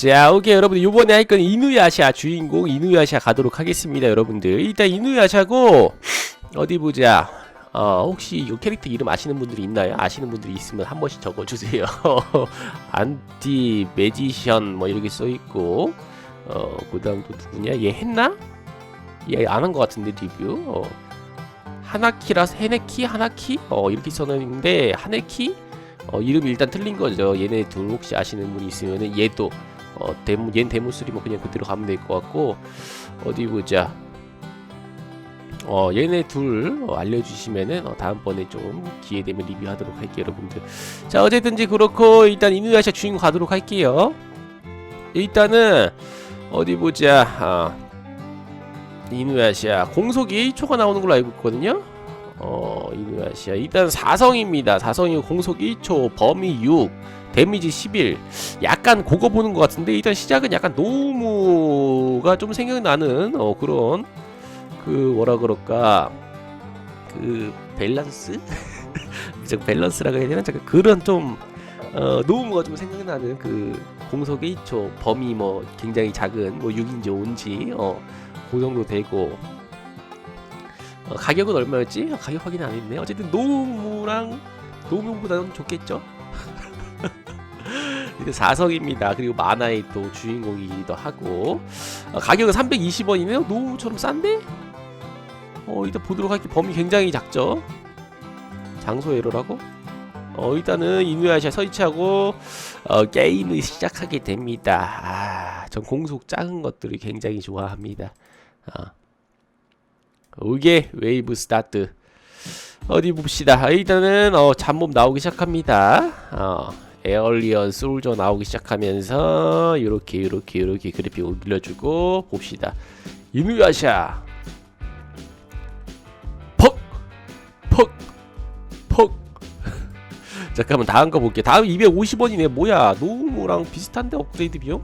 자, 오케이 여러분들 이번에 할 건 이누야샤 주인공 이누야샤 가도록 하겠습니다, 여러분들. 일단 이누야샤고 어디 보자. 어, 혹시 이 캐릭터 이름 아시는 분들이 있나요? 아시는 분들이 있으면 한 번씩 적어주세요. 안티 매지션 뭐 이렇게 써 있고, 어, 그 다음 또 누구냐? 얘 했나? 얘 안 한 것 같은데 리뷰. 어, 하나키라서 헤네키 하나키? 어 이렇게 써놓는데 하네키? 어 이름이 일단 틀린 거죠. 얘네 둘 혹시 아시는 분이 있으면은 얘도 어 데모 얜 데모스리 뭐 그냥 그대로 가면 될 것 같고 어디 보자. 어 얘네 둘 어, 알려주시면은 어, 다음번에 좀 기회 되면 리뷰하도록 할게요, 여러분들. 자 어쨌든지 그렇고 일단 이누야샤 주인공 가도록 할게요. 일단은 어디 보자. 아, 이누야시아 공속이 1초가 나오는 걸로 알고 있거든요. 어 이누야시아 일단 사성입니다. 사성이 공속 1초, 범위 6, 데미지 11. 약간 그거 보는 것 같은데 일단 시작은 약간 노무가 좀 생각나는 어 그런 그 뭐라 그럴까 그 밸런스? 저 밸런스라고 해야 되나? 잠깐 그런 좀 어, 노무가 좀 생각나는 그 공속 1초 범위 뭐 굉장히 작은 뭐 6인지 5인지 어그 정도 되고 어, 가격은 얼마였지? 아, 가격 확인 안 했네. 어쨌든 노무랑 노무보다는 좋겠죠. 이게 4성입니다. 그리고 만화의 또 주인공이기도 하고 어, 가격은 320원이네요. 노무처럼 싼데? 어 일단 보도록 할게 범위 굉장히 작죠. 장소 에러라고? 어 일단은 이누야샤 설치하고 어, 게임을 시작하게 됩니다. 아, 전 공속 작은 것들을 굉장히 좋아합니다. 아. 오게 웨이브 스타트. 어디 봅시다. 일단은 어 잡몹 나오기 시작합니다. 어 에얼리언 솔저 나오기 시작하면서 요렇게 요렇게 요렇게 그래픽 올려주고 봅시다. 이누야샤. 퍽 퍽 퍽! 잠깐만 다음 거 볼게 다음 250원이네. 뭐야? 노무랑 비슷한데 업그레이드 비용?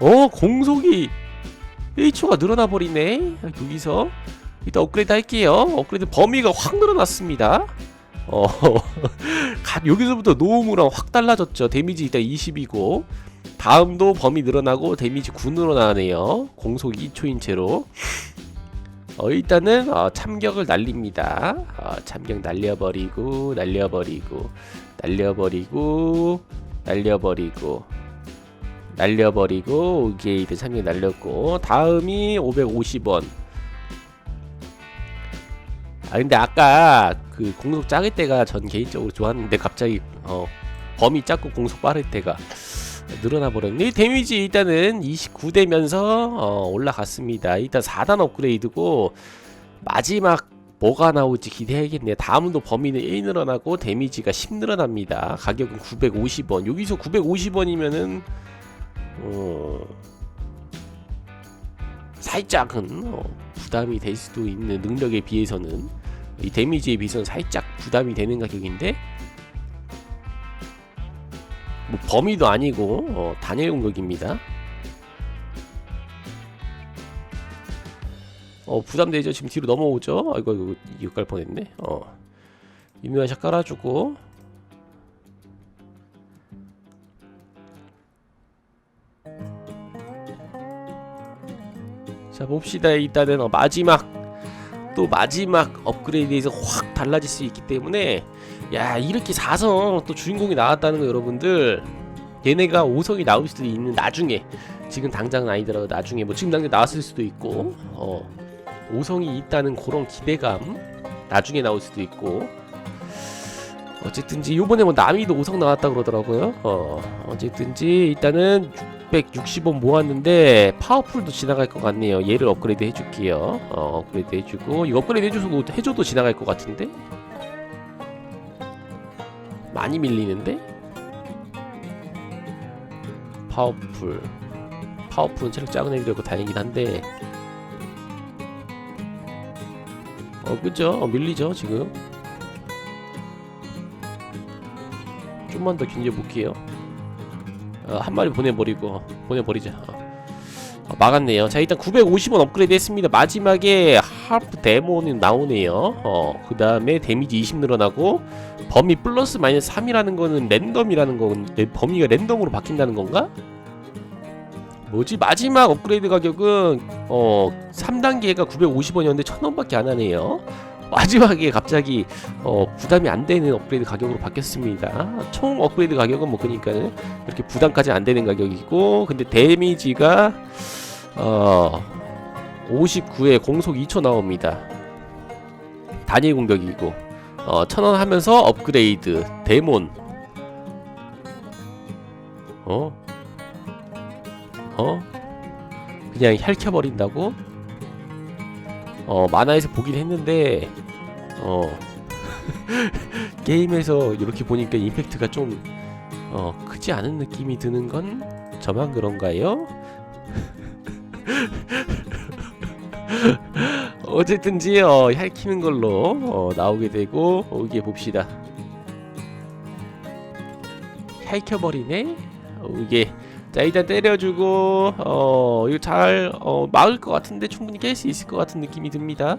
어 공속이 1초가 늘어나 버리네. 여기서 일단 업그레이드 할게요. 업그레이드 범위가 확 늘어났습니다. 어 가- 여기서부터 노무랑 확 달라졌죠. 데미지 일단 20이고 다음도 범위 늘어나고 데미지 9 늘어나네요. 공속 2초인 채로. 어 일단은 어, 참격을 날립니다. 어, 참격 날려버리고 날려버리고 날려버리고 날려버리고 날려버리고 게이드 참여 날렸고 다음이 550원. 아 근데 아까 그 공속 작을 때가 전 개인적으로 좋았는데 갑자기 어 범위 작고 공속 빠를 때가 늘어나 버렸네. 데미지 일단은 29되면서 어 올라갔습니다. 일단 4단 업그레이드고 마지막 뭐가 나올지 기대해야겠네요. 다음도 범위는 1 늘어나고 데미지가 10 늘어납니다. 가격은 950원. 여기서 950원이면은 어, 살짝은 어, 부담이 될 수도 있는 능력에 비해서는 이 데미지에 비해서는 살짝 부담이 되는 가격인데 뭐 범위도 아니고 어, 단일 공격입니다. 어 부담되죠 지금 뒤로 넘어오죠 아이고 이거 이거 깔 뻔했네 어 이누야샤 깔아주고 자 봅시다. 일단은 어, 마지막 또 마지막 업그레이드에서 확 달라질 수 있기 때문에 야 이렇게 4성 또 주인공이 나왔다는 거 여러분들 얘네가 5성이 나올 수도 있는 나중에 지금 당장은 아니더라도 나중에 뭐 지금 당장 나왔을 수도 있고 어 5성이 있다는 그런 기대감 나중에 나올 수도 있고 어쨌든지 요번에 뭐 남이도 5성 나왔다 그러더라고요. 어 어쨌든지 일단은 660원 모았는데 파워풀도 지나갈 것 같네요. 얘를 업그레이드 해줄게요. 어 업그레이드 해주고 이거 업그레이드 해줘도, 해줘도 지나갈 것 같은데? 많이 밀리는데? 파워풀. 파워풀은 체력 작은 애들이고 다행이긴 한데. 어 그죠? 어, 밀리죠 지금. 좀만 더 견뎌 볼게요 어, 한 마리 보내버리고 보내버리자 어. 어, 막았네요 자 일단 950원 업그레이드 했습니다 마지막에 하프 데모는 나오네요. 어, 그 다음에 데미지 20 늘어나고 범위 플러스 마이너스 3이라는 거는 랜덤이라는 건 내- 범위가 랜덤으로 바뀐다는 건가? 뭐지 마지막 업그레이드 가격은 어 3단계가 950원이었는데 1000원밖에 안 하네요. 마지막에 갑자기 어 부담이 안 되는 업그레이드 가격으로 바뀌었습니다. 총 업그레이드 가격은 뭐 그러니까 이렇게 부담까지 안 되는 가격이고 근데 데미지가 어 59에 공속 2초 나옵니다. 단일 공격이고 어 1000원 하면서 업그레이드 데몬 어? 어? 그냥 핥혀버린다고? 어 만화에서 보긴 했는데 어 게임에서 이렇게 보니까 임팩트가 좀 어, 크지 않은 느낌이 드는 건 저만 그런가요? 어쨌든지 어, 핥히는 걸로 어, 나오게 되고 어, 이게 봅시다. 핥혀버리네. 어, 이게 자 일단 때려주고 어 이거 잘 어, 막을 것 같은데 충분히 깰 수 있을 것 같은 느낌이 듭니다.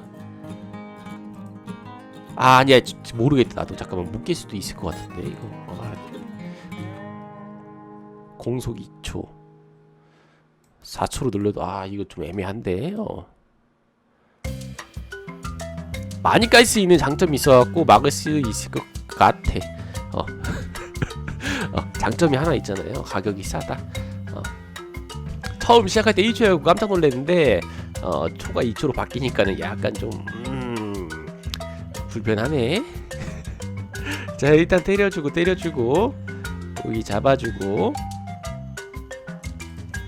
아 아니야 모르겠다 나도 잠깐만 못 깰 수도 있을 것 같은데 이거 아, 공속 2초 4초로 눌러도 아 이거 좀 애매한데 어. 많이 깔 수 있는 장점이 있어갖고 막을 수 있을 것 같아 어. 어, 장점이 하나 있잖아요 가격이 싸다 어. 처음 시작할 때 1초에 깜짝 놀랐는데 어, 초가 2초로 바뀌니까는 약간 좀 음, 불편하네. 자 일단 때려주고 때려주고 여기 잡아주고.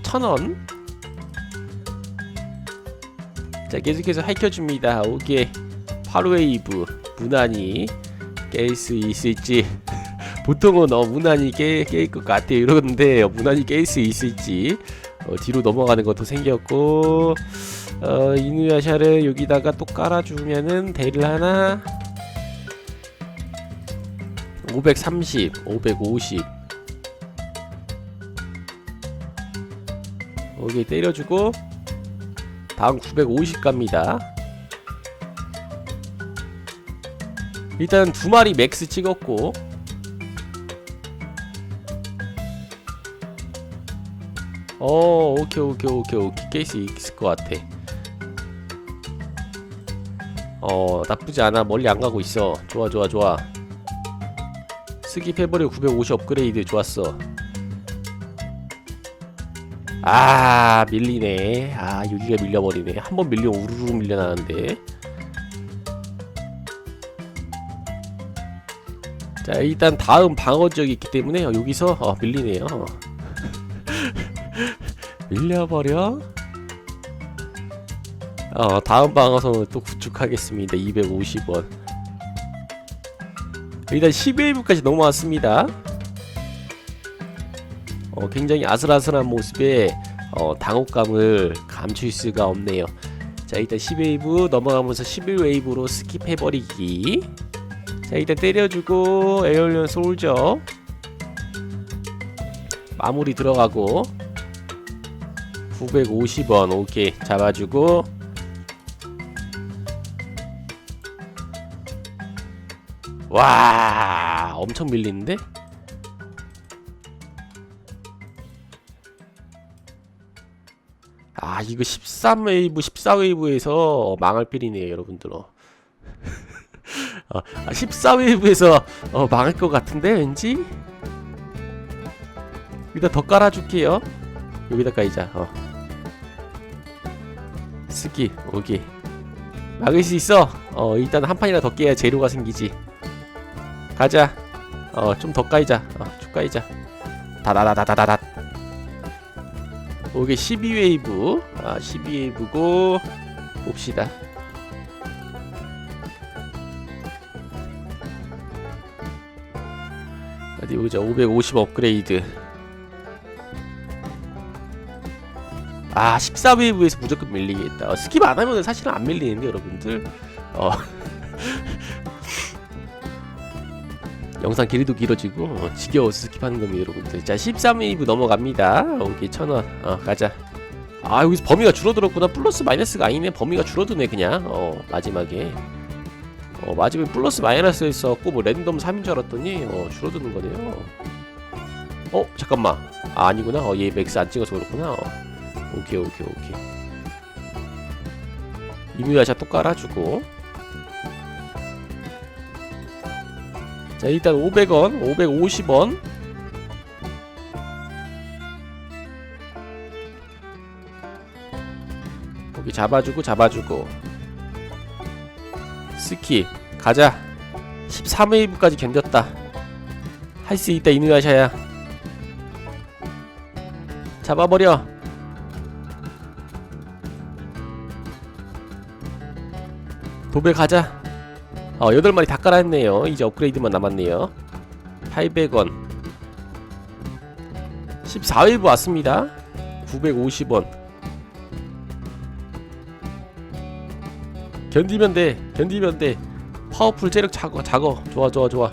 천원. 자 계속해서 핥혀줍니다. 오케이. 파르웨이브. 무난히 깰 수 있을지. 보통은 어 무난히 깨깰 것 같아요. 이러는데 어, 무난히 깰 수 있을지 어, 뒤로 넘어가는 것도 생겼고 어 이누야샤를 여기다가 또 깔아주면은 대를 하나? 530 550 여기 때려주고 다음 950 갑니다. 일단 두 마리 맥스 찍었고 어 오케이 오케이 오케이 오케이. 케이스 있을 것 같아. 어 나쁘지 않아. 멀리 안 가고 있어. 좋아 좋아 좋아. 스킵 해버려. 950 업그레이드. 좋았어. 아 밀리네. 아 여기가 밀려버리네. 한 번 밀리면 우르르 밀려나는데. 자 일단 다음 방어 지역이 있기 때문에 어, 여기서 어, 밀리네요 밀려버려. 어 다음 방어선을 또 구축하겠습니다. 250원. 일단 11부까지 넘어왔습니다. 어, 굉장히 아슬아슬한 모습에 어, 당혹감을 감출 수가 없네요. 자 일단 10웨이브 넘어가면서 11웨이브로 스킵해버리기. 자 일단 때려주고 에어리언 솔저. 마무리 들어가고 950원. 오케이. 잡아주고. 와 엄청 밀리는데? 아 이거 13웨이브 14웨이브에서 망할 필이네요 여러분들 어. 어, 14웨이브에서 어, 망할 것 같은데 왠지? 일단 더 깔아줄게요. 여기다 까이자 어. 스키 오케이 막을 수 있어. 어 일단 한 판이나 더 깨야 재료가 생기지. 가자. 어 좀 더 까이자. 어쭉 까이자. 다다다다다다다. 오케이 12웨이브. 아 12웨이브고 봅시다. 어디 보자. 550 업그레이드 아 14웨이브에서 무조건 밀리겠다. 어, 스킵 안 하면 사실은 안 밀리는데 여러분들. 어. 영상 길이도 길어지고 어, 지겨워서 스킵하는 겁니다 여러분들. 자 13웨이브 넘어갑니다. 오케이 천원. 어 가자. 아 여기서 범위가 줄어들었구나. 플러스 마이너스가 아니네. 범위가 줄어드네 그냥. 어 마지막에. 어 마지막에 플러스 마이너스 있었고 뭐 랜덤 3인 줄 알았더니 어 줄어드는 거네요. 어 잠깐만. 아 아니구나. 어얘 맥스 안 찍어서 그렇구나. 어. 오케이 오케이 오케이. 이누야샤 또 깔아주고. 자 일단 500원 550원. 거기 잡아주고 잡아주고. 스키 가자. 13웨이브까지 견뎠다. 할 수 있다 이누야샤야. 잡아버려 도배 가자. 어 8마리 다 깔아했네요. 이제 업그레이드만 남았네요. 800원. 14웨이브 왔습니다. 950원. 견디면 돼. 견디면 돼. 파워풀 체력 작어 작어. 좋아 좋아 좋아.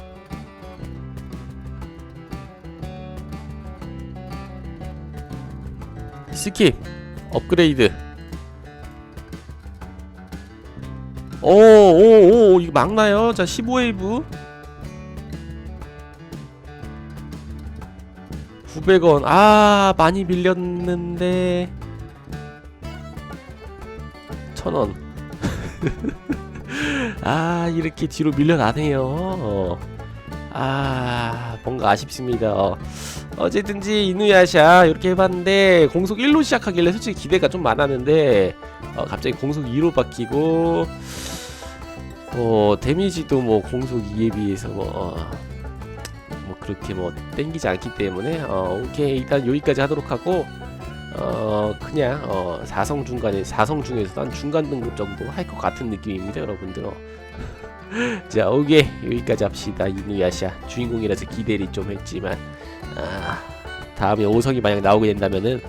스킵. 업그레이드 오오오 이거 막나요? 자 15웨이브. 900원. 아 많이 밀렸는데. 1000원. 아 이렇게 뒤로 밀려나네요. 어. 아 뭔가 아쉽습니다. 어. 어쨌든지 이누야샤 이렇게 해봤는데 공속 1로 시작하길래 솔직히 기대가 좀 많았는데 어, 갑자기 공속 2로 바뀌고 어 데미지도 뭐 공속 2에 비해서 뭐, 어, 뭐 그렇게 뭐 땡기지 않기 때문에 어 오케이. 일단 여기까지 하도록 하고 어 그냥 어 4성 중간에 4성 중에서 한 중간 등급 정도 할 것 같은 느낌입니다 여러분들. 어. 자 오케이. 여기까지 합시다. 이누야샤 주인공이라서 기대를 좀 했지만 아 다음에 오성이 만약 나오게 된다면은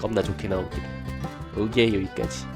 겁나 좋게 나오길 오케이 여기까지